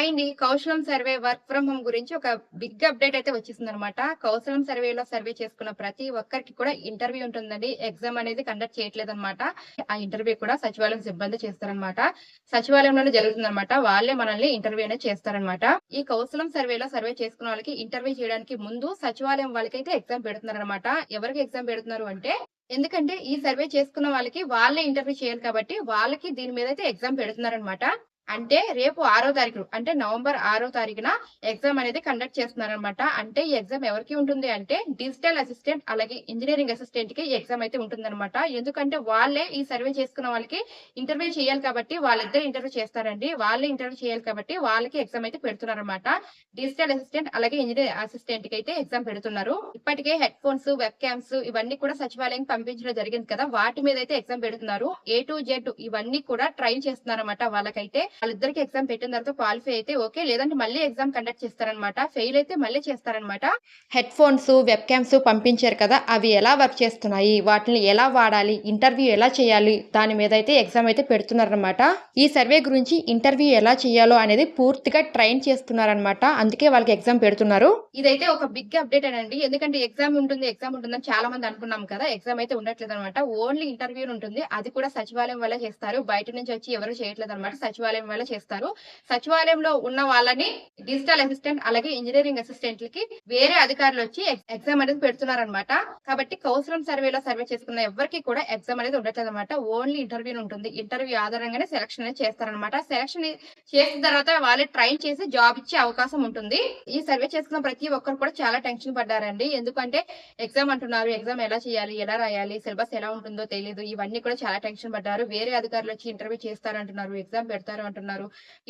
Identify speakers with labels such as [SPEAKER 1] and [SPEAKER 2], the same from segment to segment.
[SPEAKER 1] Hi అండి Kaushalam survey work from home గురించి ఒక బిగ్ అప్డేట్ అయితే వచ్చేసింది అనమాట కౌశలం సర్వేలో సర్వే చేసుకున్న ప్రతి ఒక్కరికి కూడా ఇంటర్వ్యూ ఉంటుందండి. ఎగ్జామ్ అనేది కండక్ట్ చేయట్లేదు అనమాట ఆ ఇంటర్వ్యూ కూడా సచివాలయం సిబ్బంది చేస్తారనమాట సచివాలయంలోనే జరుగుతుందన్నమాట. వాళ్ళే మనల్ని ఇంటర్వ్యూ అనేది చేస్తారనమాట ఈ కౌశలం సర్వేలో సర్వే చేసుకున్న వాళ్ళకి ఇంటర్వ్యూ చేయడానికి ముందు సచివాలయం వాళ్ళకైతే ఎగ్జామ్ పెడుతున్నారు అనమాట ఎవరికి ఎగ్జామ్ పెడుతున్నారు అంటే ఎందుకంటే ఈ సర్వే చేసుకున్న వాళ్ళకి వాళ్ళే ఇంటర్వ్యూ చేయాలి కాబట్టి వాళ్ళకి దీని మీద అయితే ఎగ్జామ్ పెడుతున్నారనమాట అంటే రేపు ఆరో తారీఖు అంటే నవంబర్ ఆరో తారీఖున ఎగ్జామ్ అనేది కండక్ట్ చేస్తున్నారనమాట అంటే ఈ ఎగ్జామ్ ఎవరికి ఉంటుంది అంటే డిజిటల్ అసిస్టెంట్ అలాగే ఇంజనీరింగ్ అసిస్టెంట్కి ఎగ్జామ్ అయితే ఉంటుందన్నమాట. ఎందుకంటే వాళ్ళే ఈ సర్వే చేసుకున్న వాళ్ళకి ఇంటర్వ్యూ చేయాలి కాబట్టి వాళ్ళిద్దరు ఇంటర్వ్యూ చేస్తారండి. వాళ్ళే ఇంటర్వ్యూ చేయాలి కాబట్టి వాళ్ళకి ఎగ్జామ్ అయితే పెడుతున్నారన్నమాట. డిజిటల్ అసిస్టెంట్ అలాగే ఇంజనీర్ అసిస్టెంట్కి అయితే ఎగ్జామ్ పెడుతున్నారు. ఇప్పటికే హెడ్ ఫోన్స్ వెబ్ క్యామ్స్ ఇవన్నీ కూడా సచివాలయం పంపించడం జరిగింది కదా. వాటి మీద అయితే ఎగ్జామ్ పెడుతున్నారు. ఏ టు జెడ్ ఇవన్నీ కూడా ట్రైన్ చేస్తున్నారన్నమాట వాళ్ళకైతే. వాళ్ళిద్దరికి ఎగ్జామ్ పెట్టిన తర్వాత క్వాలిఫై అయితే ఓకే. లేదంటే మళ్ళీ ఎగ్జామ్ కండక్ట్ చేస్తారనమాట. ఫెయిల్ అయితే మళ్ళీ చేస్తారనమాట. హెడ్ ఫోన్స్ వెబ్ క్యామ్స్ పంపించారు కదా అవి ఎలా వర్క్ చేస్తున్నాయి? వాటిని ఎలా వాడాలి? ఇంటర్వ్యూ ఎలా చేయాలి? దాని మీద అయితే ఎగ్జామ్ అయితే పెడుతున్నారనమాట. ఈ సర్వే గురించి ఇంటర్వ్యూ ఎలా చేయాలో అనేది పూర్తిగా ట్రైన్ చేస్తున్నారనమాట. అందుకే వాళ్ళకి ఎగ్జామ్ పెడుతున్నారు. ఇదైతే ఒక బిగ్ అప్డేట్ అండి ఎందుకంటే ఎగ్జామ్ ఉంటుంది ఎగ్జామ్ ఉంటుందని చాలా మంది అనుకున్నాం కదా. ఎగ్జామ్ అయితే ఉండట్లేదు అనమాట ఓన్లీ ఇంటర్వ్యూ ఉంటుంది. అది కూడా సచివాలయం వల్ల చేస్తారు. బయట నుంచి వచ్చి ఎవరు చేయట్లేదు అనమాట సచివాలయం వల్ల చేస్తారు. సచివాలయంలో ఉన్న వాళ్ళని డిజిటల్ అసిస్టెంట్ అలాగే ఇంజనీరింగ్ అసిస్టెంట్లకి వేరే అధికారులు వచ్చి ఎగ్జామ్ అనేది పెడుతున్నారనమాట కాబట్టి కౌన్సిలం సర్వేలో సర్వే చేసుకున్న ఎవరికి కూడా ఎగ్జామ్ అనేది ఉండట్లేదు అనమాట ఓన్లీ ఇంటర్వ్యూ ఉంటుంది. ఇంటర్వ్యూ ఆధారంగానే సెలక్షన్ అనేది చేస్తారనమాట సెలక్షన్ చేసిన తర్వాత వాళ్ళే ట్రైన్ చేసి జాబ్ ఇచ్చే అవకాశం ఉంటుంది. ఈ సర్వే చేసుకున్న ప్రతి ఒక్కరు కూడా చాలా టెన్షన్ పడ్డారండి. ఎందుకంటే ఎగ్జామ్ అంటున్నారు. ఎగ్జామ్ ఎలా చేయాలి? ఎలా రాయాలి? సిలబస్ ఎలా ఉంటుందో తెలియదు ఇవన్నీ కూడా చాలా టెన్షన్ పడ్డారు. వేరే అధికారులు వచ్చి ఇంటర్వ్యూ చేస్తారు అంటున్నారు ఎగ్జామ్ పెడతారు అంటున్నారు.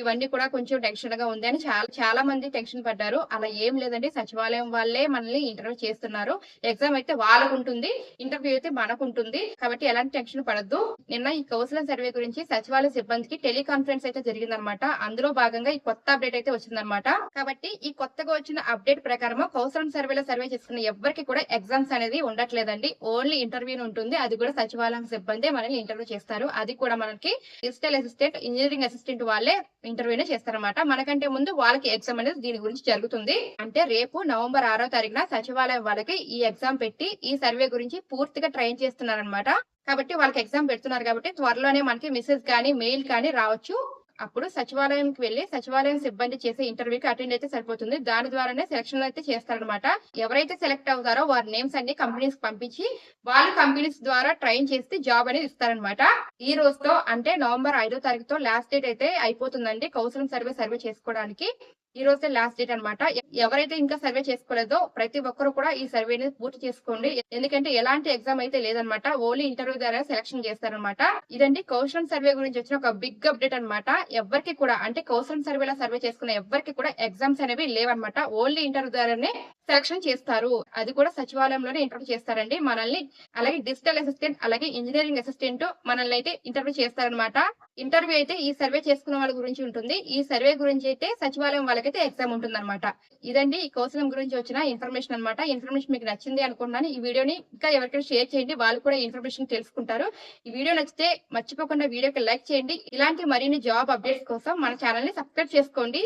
[SPEAKER 1] ఇవన్నీ కూడా కొంచెం టెన్షన్గా ఉంది అని చాలా చాలా మంది టెన్షన్ పడ్డారు. అలా ఏం లేదండి. సచివాలయం వాళ్ళే మనల్ని ఇంటర్వ్యూ చేస్తున్నారు. ఎగ్జామ్ అయితే వాళ్ళకు ఉంటుంది. ఇంటర్వ్యూ అయితే మనకు ఉంటుంది. కాబట్టి ఎలాంటి టెన్షన్ పడద్దు. నిన్న ఈ కౌన్సిలింగ్ సర్వే గురించి సచివాలయ సిబ్బందికి టెలికాన్ఫరెన్స్ అయితే జరిగిందనమాట అందులో భాగంగా ఈ కొత్త అప్డేట్ అయితే వచ్చిందనమాట కాబట్టి ఈ కొత్తగా వచ్చిన అప్డేట్ ప్రకారం కౌన్సిలింగ్ సర్వేలో సర్వే చేసుకున్న ఎవరికి కూడా ఎగ్జామ్స్ అనేది ఉండట్లేదండి. ఓన్లీ ఇంటర్వ్యూ ఉంటుంది. అది కూడా సచివాలయం సిబ్బంది మనల్ని ఇంటర్వ్యూ చేస్తారు. అది కూడా మనకి డిజిటల్ అసిస్టెంట్ ఇంజనీరింగ్ అసిస్టెంట్ వాళ్ళే ఇంటర్వ్యూనే చేస్తారన్నమాట. మనకంటే ముందు వాళ్ళకి ఎగ్జామ్ అనేది దీని గురించి జరుగుతుంది. అంటే రేపు నవంబర్ ఆరో తారీఖున సచివాలయం వాళ్ళకి ఈ ఎగ్జామ్ పెట్టి ఈ సర్వే గురించి పూర్తిగా ట్రైన్ చేస్తున్నారన్నమాట. కాబట్టి వాళ్ళకి ఎగ్జామ్ పెడుతున్నారు కాబట్టి త్వరలోనే మనకి మెసేజ్ కానీ మెయిల్ కానీ రావచ్చు. అప్పుడు సచివాలయంకి వెళ్ళి సచివాలయం సిబ్బంది చేసే ఇంటర్వ్యూకి అటెండ్ అయితే సరిపోతుంది. దాని ద్వారానే సెలక్షన్ అయితే చేస్తారనమాట ఎవరైతే సెలెక్ట్ అవుతారో వారి నేమ్స్ అన్ని కంపెనీస్ పంపించి వాళ్ళు కంపెనీస్ ద్వారా ట్రైన్ చేస్తే జాబ్ అనేది ఇస్తారనమాట ఈ రోజుతో అంటే నవంబర్ ఐదో తారీఖుతో లాస్ట్ డేట్ అయితే అయిపోతుందండి కౌన్సిలింగ్ సర్వే సర్వే చేసుకోవడానికి. ఈ రోజే లాస్ట్ డేట్ అనమాట ఎవరైతే ఇంకా సర్వే చేసుకోలేదో ప్రతి ఒక్కరు కూడా ఈ సర్వేని పూర్తి చేసుకోండి. ఎందుకంటే ఎలాంటి ఎగ్జామ్ అయితే లేదనమాట ఓన్లీ ఇంటర్వ్యూ ద్వారా సెలక్షన్ చేస్తారనమాట ఇదండి కౌశలం సర్వే గురించి వచ్చిన ఒక బిగ్ అప్డేట్ అనమాట ఎవరికి కూడా అంటే కౌశలం సర్వేలో సర్వే చేసుకున్న ఎవరికి కూడా ఎగ్జామ్స్ అనేవి లేవన్నమాట. ఓన్లీ ఇంటర్వ్యూ ద్వారానే సెలక్షన్ చేస్తారు. అది కూడా సచివాలయంలోనే ఇంటర్వ్యూ చేస్తారండి. మనల్ని అలాగే డిజిటల్ అసిస్టెంట్ అలాగే ఇంజనీరింగ్ అసిస్టెంట్ మనల్ని అయితే ఇంటర్వ్యూ చేస్తారనమాట ఇంటర్వ్యూ అయితే ఈ సర్వే చేసుకున్న వాళ్ళ గురించి ఉంటుంది. ఈ సర్వే గురించి అయితే సచివాలయం వాళ్ళకైతే ఎగ్జామ్ ఉంటుంది అనమాట ఇదండి ఈ కౌశలం గురించి వచ్చిన ఇన్ఫర్మేషన్ అనమాట ఇన్ఫర్మేషన్ మీకు నచ్చింది అనుకుంటున్నాను. ఈ వీడియోని ఇంకా ఎవరికైనా షేర్ చేయండి. వాళ్ళు కూడా ఇన్ఫర్మేషన్ తెలుసుకుంటారు. ఈ వీడియో నచ్చితే మర్చిపోకుండా వీడియోకి లైక్ చేయండి. ఇలాంటి మరిన్ని జాబ్ అప్డేట్స్ కోసం మన ఛానల్ని సబ్స్క్రైబ్ చేసుకోండి.